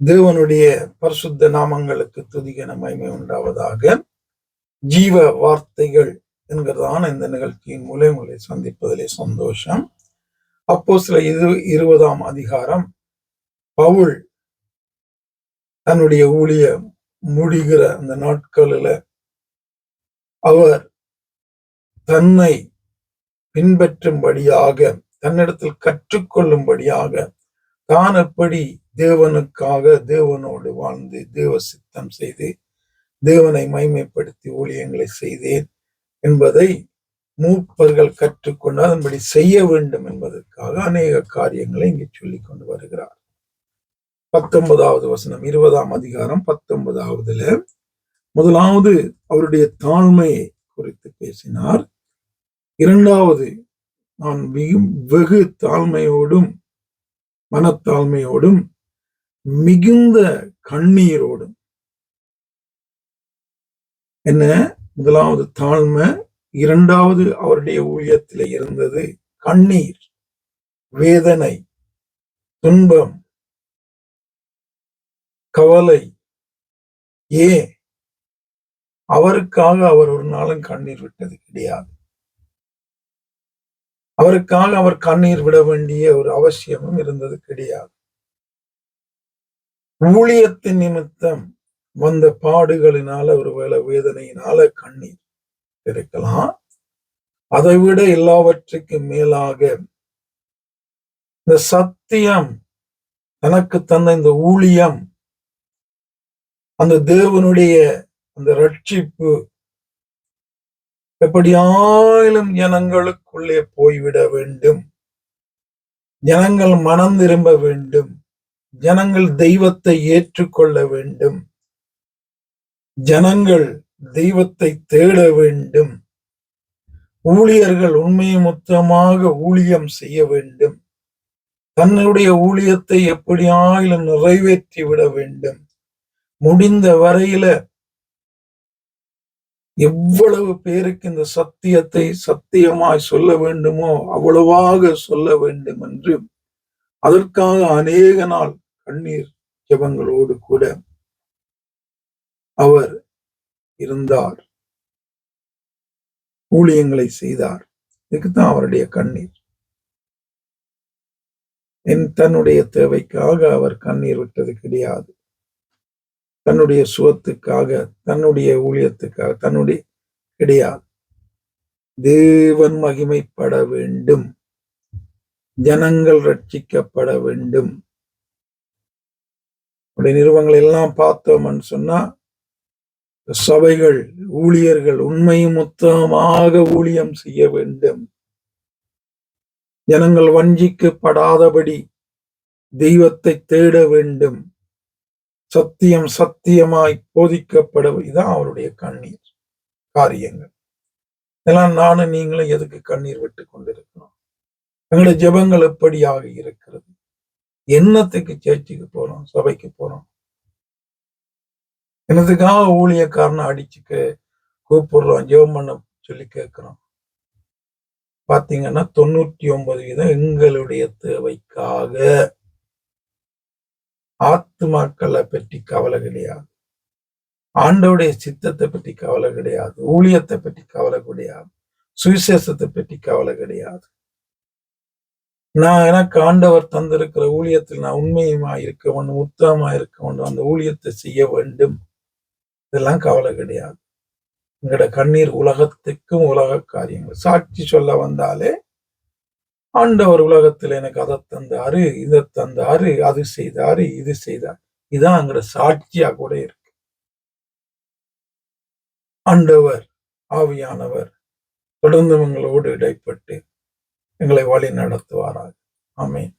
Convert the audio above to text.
தேவனுடைய பரிசுத்த நாமங்களுக்கு துதிகன மகிமை உண்டாவதாக. ஜீவ வார்த்தைகள் என்கிறதான இந்த நிகழ்ச்சியின் மூலம் உங்களை சந்திப்பதிலே சந்தோஷம். அப்போ சில இது இருபதாம் அதிகாரம். பவுல் தன்னுடைய ஊழிய முடிகிற அந்த நாட்களில அவர் தன்னை பின்பற்றும்படியாக தன்னிடத்தில் கற்றுக்கொள்ளும்படியாக தான் எப்படி தேவனுக்காக தேவனோடு வாழ்ந்து தேவ சித்தம் செய்து தேவனை மைமைப்படுத்தி ஊழியங்களை செய்தேன் என்பதை மூப்பர்கள் கற்றுக்கொண்டு அதன்படி செய்ய வேண்டும் என்பதற்காக அநேக காரியங்களை இங்கே சொல்லி கொண்டு வருகிறார். பத்தொன்பதாவது வசனம் இருபதாம் அதிகாரம் பத்தொன்பதாவதுல முதலாவது அவருடைய தாழ்மையை குறித்து பேசினார். இரண்டாவது நான் வெகு தாழ்மையோடும் மனத்தாழ்மையோடும் மிகுந்த கண்ணீரோடும். என்ன? முதலாவது தாழ்மை இரண்டாவது அவருடைய ஊழியத்தில் இருந்தது கண்ணீர் வேதனை துன்பம் கவலை. ஏ அவருக்காக அவர் ஒரு நாளும் கண்ணீர் விட்டது கிடையாது. அவருக்காக அவர் கண்ணீர் விட வேண்டிய ஒரு அவசியமும் இருந்தது கிடையாது. ஊழியத்தின் நிமித்தம் வந்த பாடுகளினால ஒருவேளை வேதனையினால கண்ணீர் இருக்கலாம் அதை விட எல்லாவற்றுக்கும் மேலாக இந்த சத்தியம் தனக்கு தந்த இந்த ஊழியம் அந்த தேவனுடைய அந்த ரட்சிப்பு எப்படியாயிலும் ஜனங்களுக்குள்ளே போய்விட வேண்டும். ஜனங்கள் மனம் திரும்ப வேண்டும். ஜனங்கள் தெய்வத்தை ஏற்றுக்கொள்ள வேண்டும். ஜனங்கள் தெய்வத்தை தேட வேண்டும். ஊழியர்கள் உண்மையை மொத்தமாக ஊழியம் செய்ய வேண்டும். தன்னுடைய ஊழியத்தை எப்படியாயிலும் நிறைவேற்றி விட வேண்டும். முடிந்த வரையில எவ்வளவு பேருக்கு இந்த சத்தியத்தை சத்தியமாய் சொல்ல வேண்டுமோ அவ்வளவாக சொல்ல வேண்டும் என்று அதற்காக அநேக நாள் கண்ணீர் ஜபங்களோடு கூட அவர் இருந்தார். ஊழியங்களை செய்தார். இதுக்குத்தான் அவருடைய கண்ணீர். என் தன்னுடைய தேவைக்காக அவர் கண்ணீர் விட்டது கிடையாது. தன்னுடைய சுகத்துக்காக தன்னுடைய ஊழியத்துக்காக தன்னுடைய கிடையாது. தேவன் மகிமைப்பட வேண்டும். ஜனங்கள் ரட்சிக்கப்பட வேண்டும். நிறுவங்களை எல்லாம் பார்த்தோம்னு சொன்னா சபைகள் ஊழியர்கள் உண்மையும் மொத்தமாக ஊழியம் செய்ய வேண்டும். ஜனங்கள் வஞ்சிக்கப்படாதபடி தெய்வத்தை தேட வேண்டும். சத்தியம் சத்தியமாய் போதிக்கப்படுவது இதுதான் அவருடைய கண்ணீர். காரியங்கள். இதெல்லாம் நானும் நீங்களும் எதுக்கு கண்ணீர் விட்டு கொண்டிருக்கிறோம்? எங்களுடைய ஜெபங்கள் எப்படியாக இருக்கிறது? என்னத்துக்கு சேர்ச்சிக்கு போறோம்? சபைக்கு போறோம்? என்னத்துக்காக ஊழியக்காரனை அடிச்சுக்க கூப்பிடுறோம்? ஜெபம் பண்ண சொல்லி கேட்கிறோம். பாத்தீங்கன்னா தொண்ணூத்தி ஒன்பது வீதம் எங்களுடைய தேவைக்காக ஆத்மாக்களை பற்றி கவலை கிடையாது. ஆண்டவுடைய சித்தத்தை பற்றி கவலை கிடையாது. ஊழியத்தை பற்றி கவலை கிடையாது. சுவிசேஷத்தை பற்றி கவலை கிடையாது. நான் எனக்கு ஆண்டவர் தந்திருக்கிற ஊழியத்தில் நான் உண்மையுமா இருக்க வேண்டும் உத்தமமா இருக்க வேண்டும் அந்த ஊழியத்தை செய்ய வேண்டும். இதெல்லாம் கவலை கிடையாது. எங்களோட கண்ணீர் உலகத்துக்கும் உலக காரியங்கள். சாட்சி சொல்ல வந்தாலே ஆண்டவர் உலகத்தில் எனக்கு அதை தந்தாரு இதை தந்தாரு அது செய்தாரு இது செய்தார். இதான் அங்கட சாட்சியா கூட இருக்கு. ஆண்டவர் ஆவியானவர் தொடர்ந்து எங்களோடு இடைப்பட்டு எங்களை வழி நடத்துவாராக. ஆமேன்.